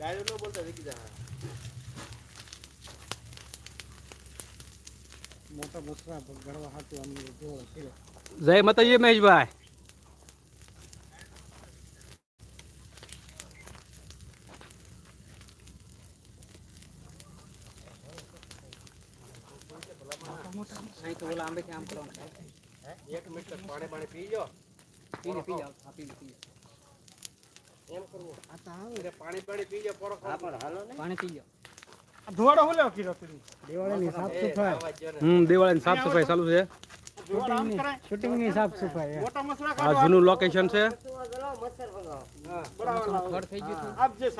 ન બોલતા શીખી જા મોટા બસરા ગણવા હાટું અમને જોવો જય માતાજી મહેશભાઈ. અહીં તો ઓલા આંબે આમ કરવાનું એક મિનિટ પાણી પાણી પી જો પીને પી હા પીને પી એમ કરવું. આ તો આવે પાણી પાણી પી જો પોરો હા પણ હાલો ને. પાણી પી જાવ ધોવાડો હું લેવા કીધો તું? દિવાળીની સાફ સફાઈ. આવાજ જો ને હમ દિવાળીની સાફ સફાઈ ચાલુ છે. ધોવાડો આમ સાફ સફાઈ આ જૂનું લોકેશન છે. હા થઈ ગયું આપજે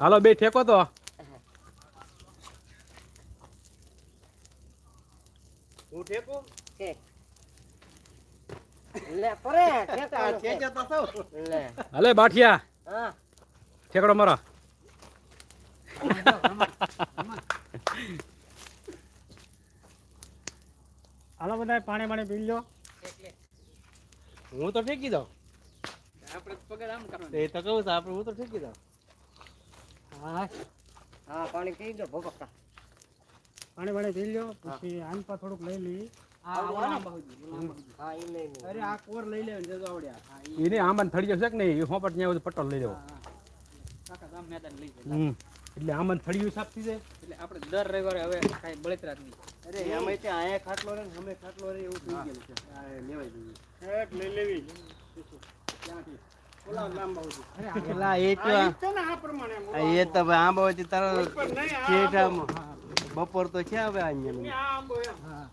હાલો બે ઠેકો તો. હું ઠેકું. લે પરે લે. હાલે બાઠિયા. હા. ઠેકડો મારો. હાલો બધા પાણી પાણી પી લો હું તો ઠેકી દઉં. આપણે પગાર આમ કરવાનું. એ તો કહું છું આપણે હું તો ઠેકી દઉં. હા હા પાણી પી દો ભોગવતા. પાણી પાણી પી લો પછી આન પા થોડુંક લઈ લઈ એને આમન થડી જશે કે નહીં? હોપટ ત્યાં પટોલ લઈ લેવો. કાકા ગામ મેદાન લઈ જાય હમ. એટલે આમન થડિયું સાફ થઈ જાય? એટલે આપણે દર રવિવારે હવે કાંઈ બળતરા જ નહીં અરે એમાં તે આયા ખાટલો રે ને અમે ખાટલો રે એવું થઈ ગયેલું છે. આ લઈ લેવી. ઓલા લાંબા સુધી અરે આ પેલા એ તો આ ઈ છે ને આ પ્રમાણે આમ ઓલા એ તો આંબો હતી તારો ઉપર નહીં, આ શેઠ આંબો. આમ બપોર તો છે હવે અહીંયા ને આ આંબો એમ. હા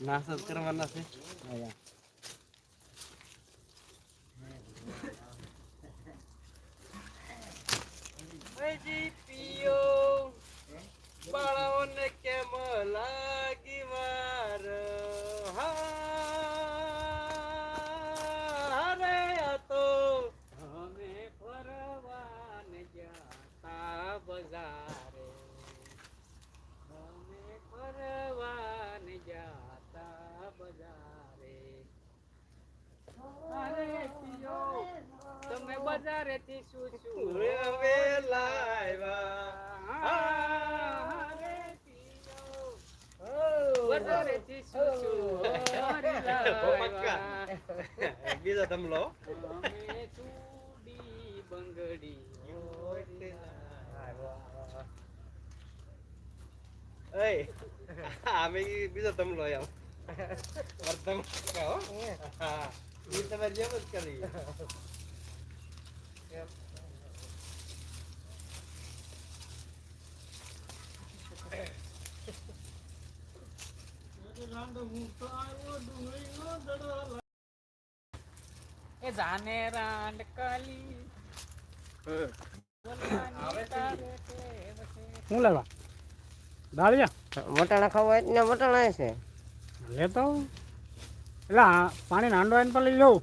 નાસ્તો કરવાના છે? બાળાઓને કેમ લાગી વાર હારે આ તો અમે ફરવાને જાતા બજારે અમે ફરવાને જાતા બજારે અરે બજારે તમે બજારેથી શું શું? હવે લાવ્યા. અરે પિયો બજારેથી શું શું. બીજો અમે ચૂડી બંગડી Ê, à mấy bây giờ tâm rồi tâm bên dưới cái gì? એ જાને રાંડ કાલી શું લેવા દાળિયા વટાણા ખાવા હોય ને વટાણા છે લેતો એટલે પાણી નાંડો એને પર લઈ લઉં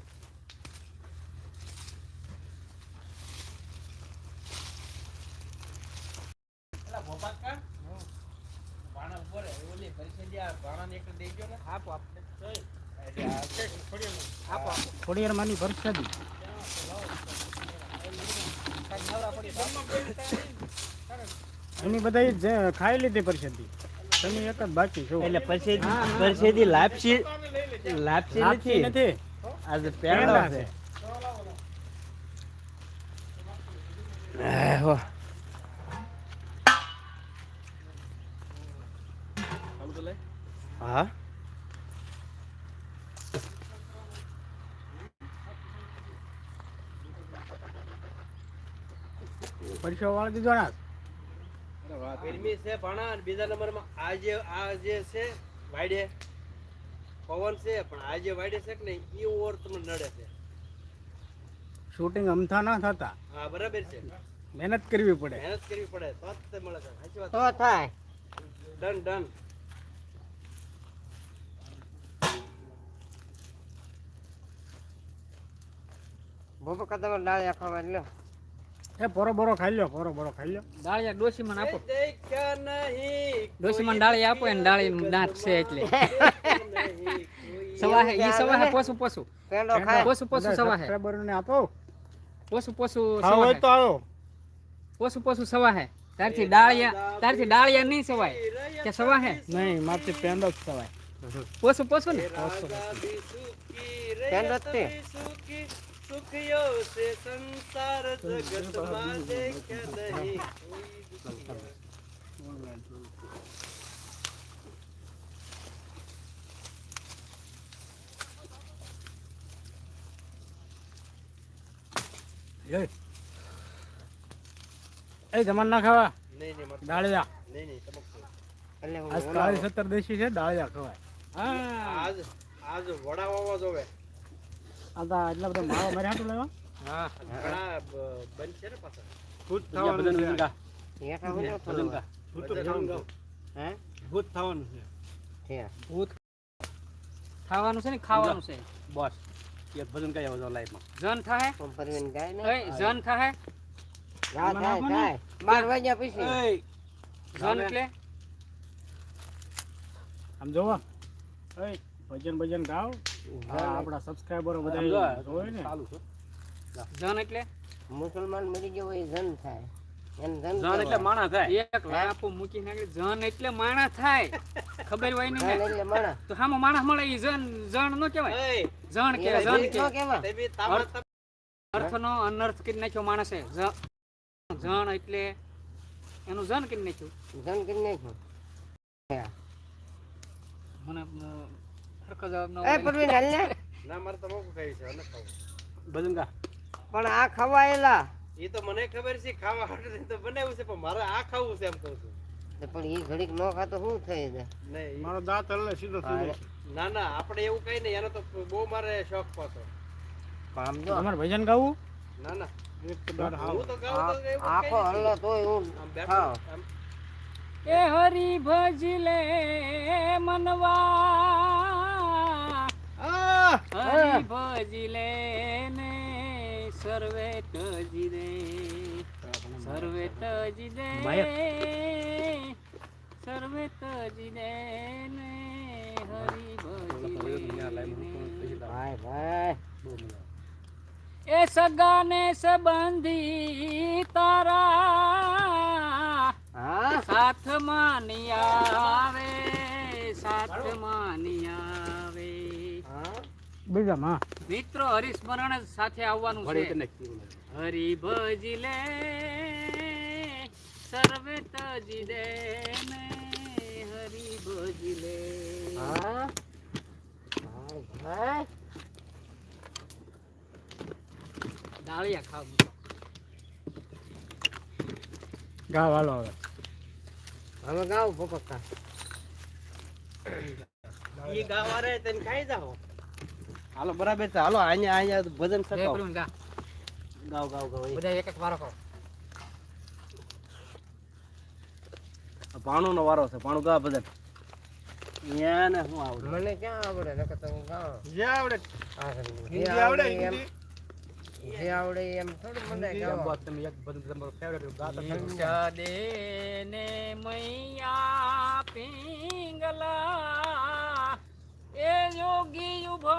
થોડી વાર માની પરસાદી એની બધા ખાઈ લીધી પરસેદી તમે એક જ બાકી છો. એટલે પરસેદી પછી લાપસી લાપસી નથી. નથી. આજે પેંડા છે. છે. હા? પરસો વાળી દીધો ના ગરમી છે ભણા અને બીજા નંબરમાં આ જે આ જે છે વાડે પવન છે પણ આજે જે વાડે છે કે નહીં એ ઓવર તમને નડે છે. શૂટિંગ અમથા ના થતા. હા બરાબર છે. મહેનત કરવી પડે. મહેનત કરવી પડે તો જ તે મળે છે. સાચી વાત તો થાય. ડન ડન ભૂપકા તમે ડાળિયા ખાવા લ્યો. એ પોરો બોરો ખાઈ લ્યો પોરો બોરો ખાઈ લ્યો. દાળિયા મને આપો દેખ્યા મને ડાળિયા આપો એને ડાળી દાંત છે એટલે. સવા હે ઈ સવા હે પોસું પોસું. પેંડો ખાય. પોસું પોસું સવા હે ને આપો. પોસું પોસું સવા હે તો આવો. પોસું પોસું સવા હે તારથી ડાળિયા તારથી ડાળિયા નહીં સવાય. કે સવા હે નહીં મારથી પેંડો જ સવાય. પોસું પોસું ને? રાજા પેંડો જ તે. સુખિયો સે સંસાર જગતમાં દેખ્યા નહીં. એ. જમણ ના ખાવા? નહીં નહીં ડાળિયા નહીં નહીં તમક એટલે આજ કાળી સત્તર દેશી છે ડાળિયા ખવાય. આજ આજ વડા વાવા જોવે આ તો એટલા બધા માવા મારે હાટું લેવા હા. ઘણા બંધ છે ને પાછા. ભૂત થવાનું છે. ભૂત થવાનું હું ભૂત થવાનું છે. ભૂત ખાવાનું છે ને ખાવાનું છે. બસ. એક ભજન કઈ આવો લાઈફમાં જન થાય પરવીન ગાય ને? એ જન થાય ના. થાય. થાય બાર વાગ્યા પછી. જન એટલે? આમ જોવો. એ ભજન ભજન ગાવ હા. આપણા સબસ્ક્રાઇબરો બધા જોવે ને. ચાલુ છે. જન એટલે? મુસલમાન મરી ગયો હોય જન થાય. જન એટલે માણા થાય. એક લાપો મૂકી નાખે જન એટલે માણા થાય. ખબર હોય ને? એટલે તો હામો માણા મળે ઈ જન જણ નો કહેવાય. જણ કે જન કે અર્થ નો. તે અનર્થ કરી નાખ્યો માણસે. જણ એટલે એનું જન કરી નાખ્યું. જન કરી નાખ્યું. મને અ, સરખો જવાબ ન એ. પરવીન હાલ ને ના મારે તમાકુ ખાવી છે અને ખાવ. ભજન પણ આ ખવાયેલા. એ તો મને ખબર છે ખાવા હાટુ તો બનાવ્યું છે પણ મારે આ ખાવું છે એમ કહું છું. પણ એ ઘડીક ન ખાતો શું થઈ જાય નહીં મારો દાંત હલે સીધો સીધો ના ના આપણે એવું કઈ નહીં એનો તો બહુ મારે શોખ પાછો. પણ આમ જો. ભજન ગાવું? ના ના. આખો હલ્લો તોય હું એ હરી ભજલે મનવા. આ! હરી ભજલે સર્વે તજી દે સર્વે તજી દે સર્વે તજી દે ને. હરી ભજી ભાઈ ભાઈ. એ સગાને સંબંધી તારા સાથ માની આવે સાથ માની આવે. હા? બીજા માં મિત્રો હરિસ્મરણ સાથે આવવાનું છે. હરિ ભજી લે સર્વે તજી દે ને હરિ ભજી લે. હા? દાળિયા ખાવ. ગાવ હાલો હવે. હવે ગાવ ભોપક્કા. ઈ ગાવા રે તને ખાઈ જાઓ. હાલો બરાબર છે. હાલો અહીંયા અહીંયા ભજન ગા ગાવ ગાવ ગાવ બધા એક એક વારો કહો ભાણું નો વારો છે. ભાણું ગા ભજન. આવડે? મને ક્યાં આવડે? નકર તો હું ગાવ જે આવડે. હિન્દી આવડે આવડે હિન્દી? જે આવડે એમ થોડું મને ગાવ તમે એક ભજન તમારું ફેવરેટ ગાતા ઈચ્છા દે ને મૈયા પિંગલા એ યોગી ઊભો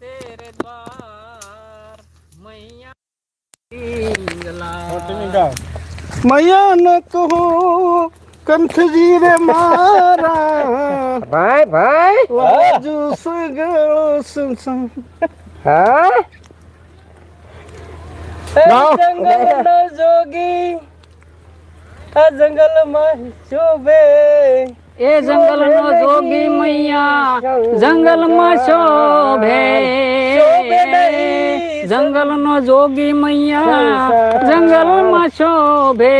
તેરે દ્વાર મૈયા પિંગલા મૈયા ન કહો કંઠજી રે મારા ભાઈ ભાઈ લાજુ સગળો સંસાર હા જંગલ જોગી આ જંગલમાં શોભે એ જંગલ નો જોગી મૈયા જંગલમાં શોભે જંગલ નો જોગી મૈયા જંગલમાં શોભે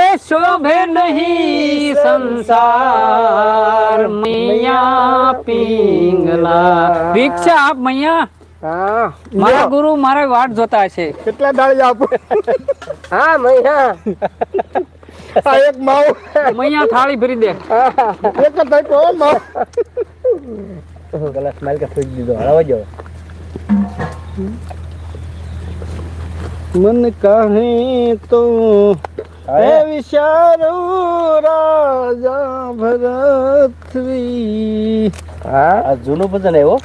એ શોભે નહીં સંસાર. મૈયા પિંગલા. ભિક્ષા આપ મૈયા. મારા ગુરુ મારા વાટ જોતા છે. કેટલા દાળી આપો. હા મૈયા. આ એક માવ. મૈયા થાળી ભરી દે. એક જ હો માવ. ગલાસ માલ કે ફૂક દીધો. હળવા જો મન કહે તો હે વિચારો રાજા ભરતરી. હા આ જૂનું ભજન આવ્યો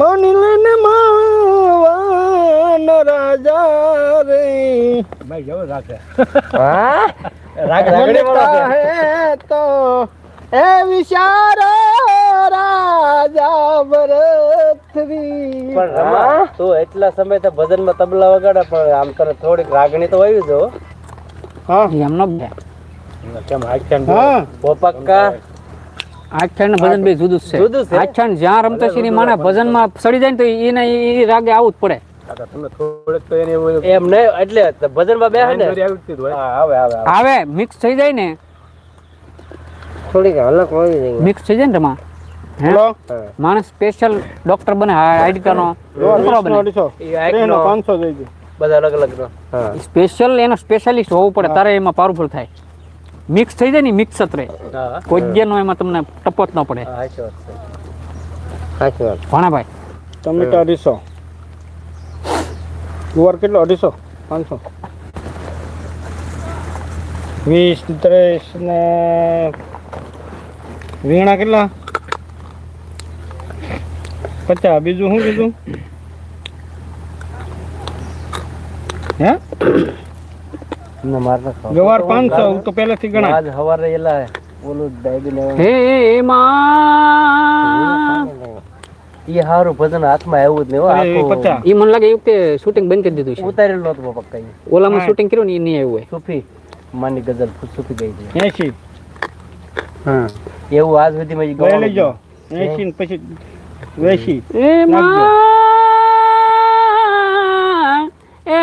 મૌની લઈને માવાન રાજા રે. ભાઈ જવો રાખે. હા? રાગ રાગડી વાળો છે. કહે તો હે વિચારો રાજા પણ રમા તું એટલા સમય તો ભજનમાં તબલા વગાડે પણ આમ તને થોડીક રાગણી તો આવી જો. હા. એમનો કેમ આખ્યાન પોપક્કા આખ્યાન ભજન બે જુદું છે. જુદું છે? આખ્યાન જ્યાં રમતો છે એની માને ભજનમાં સડી જાય ને તો એને એ રાગે આવું જ પડે. એમ નહીં એટલે ભજનમાં બેસે ને. આવે આવે આવે. આવે. મિક્સ થઈ જાય ને. થોડીક અલગ હોય મિક્સ થઈ જાય ને બોલો માણસ સ્પેશિયલ ડોક્ટર બને આઈડિકાનો છોકરો બને. પાંચસો દે બધા અલગ અલગ સ્પેશિયલ એનો સ્પેશિયાલિસ્ટ હોવું પડે તારે એમાં પાવરફુલ થાય. મિક્સ થઈ જાય ને મિક્સ જ રહે. કોઈ જેનો એમાં તમને ટપો જ ન પડે. ભાણાભાઈ ટમેટા અઢીસો. ગુવાર કેટલો? અઢીસો? પાંચસો. વીસ ત્રીસ ને વીણા કેટલા? પચાસ બીજું શું કીધું? હે? એમને માર ના ખાવ. ગવાર પાંચસો તો પહેલેથી ગણાય. આજ હવારે એલા ઓલું ડાયબી ને હે માં. એ હારું ભજન હાથમાં આવ્યું જ નહીં આખું. મને લાગે શૂટિંગ બંધ કરી દીધું છે. ઉતારેલું નહોતું પપ્પા કઈ. ઓલામાં શૂટિંગ કર્યું ને એ નહીં આવ્યું સુફી માની ગઝલ સુફી ગઈ છે. એસી હા એવું આજ ઈ લઈ ગવાનું એસી પછી વેસી એ માં એ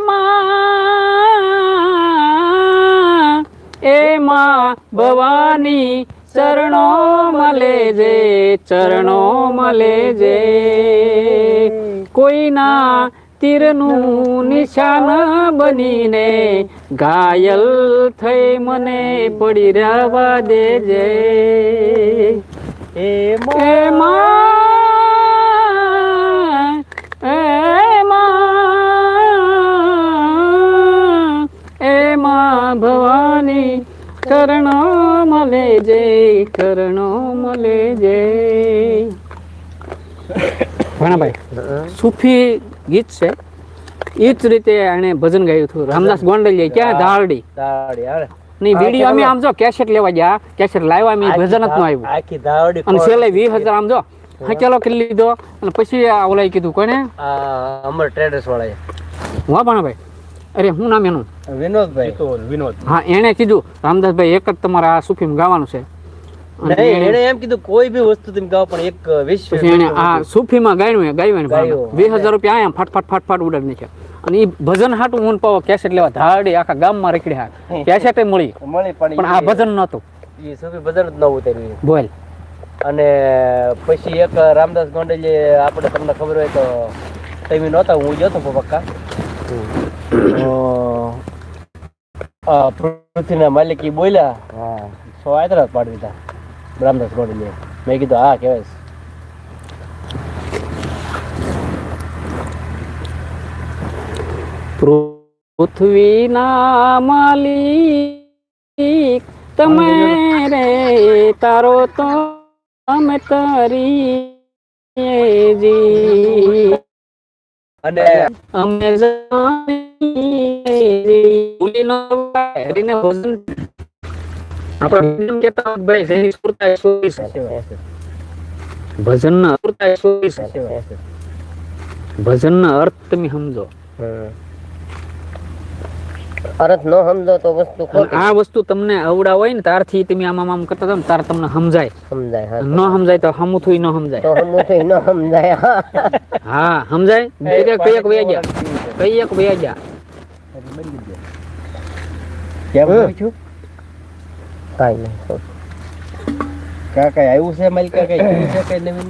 માં એ માં ભવાની ચરણો મળે જે ચરણો મળે જે. કોઈના તીરનું નિશાન બનીને ઘાયલ થઈ મને પડી રહેવા દેજે. એમાં એમાં એમાં ભવાની કરણો મળે જે કરણો મળે જે. ભાણાભાઈ સૂફી ગીત છે. એ જ રીતે એને ભજન ગાયું હતું. રામદાસ ગોંડલિયા ક્યાં? ધારડી દાવડી હાલે. ની વીડિયો અમે આમ જો કેસેટ લેવા ગયા. કેસેટ લાવ્યા અમે ભજન જ ન આવ્યું આખી દાવડી અને છેલ્લે વીસ હજાર આમ જો હકેલો કરી લીધો. અને પછી આ ઓલાએ કીધું કોને અમર ટ્રેડર્સ વાળા વાહ ભાઈ અરે શું નામ એનું? વિનોદભાઈ. વિનોદ. હા એણે કીધું રામદાસભાઈ એક જ તમારે આ સુફીમ ગાવાનું છે. નહીં એને એમ કીધું કોઈ બી વસ્તુ તમે ગાઓ પણ એક વિશ્વ એને આ સુફીમાં ગાયું ગાયું રૂપિયા આયા ફટ ફટ ફટ ફટ ઉડાડી નાખ્યા. અને એ ભજન હાટું હું પાવો કેસેટ લેવા ધાડી આખા ગામમાં રેકડી હા કેસેટ મળી. મળી પણ પણ આ ભજન નહોતું. એ સુફી ભજન જ ન ઉતાર્યું બોલ. અને પછી એક રામદાસ ગોંડલે આપણે તમને ખબર હોય તો તમે નહોતા હું ગયો પપ્પા પૃથ્વીના માલિક બોલ્યા હા. સો આદરા પાડી દીધા રામદાસ ગોંડલે મેં કીધું હા કહેવાય. પૃથ્વીના માલિક તમે રે તારો તો અમે તરી અને અમે ભજન. આપણે ભાઈ જેની સુરતા સુરી ભજનના અર્થ તમે સમજો. અર્થ ન સમજો તો વસ્તુ આ વસ્તુ તમને અવડા હોય ને તારથી તમે આમ આમ કરતા હતા તાર તમને સમજાય. સમજાય હા ન સમજાય તો હમુથું ન સમજાય. તો ન સમજાય હા. સમજાય? કઈ કઈ એક વયા ગયા. કઈ એક વયા ગયા. કેમ પૂછ્યું કાઈ નહીં કાકા આવ્યું છે મલકા કઈ છે કઈ નવીન?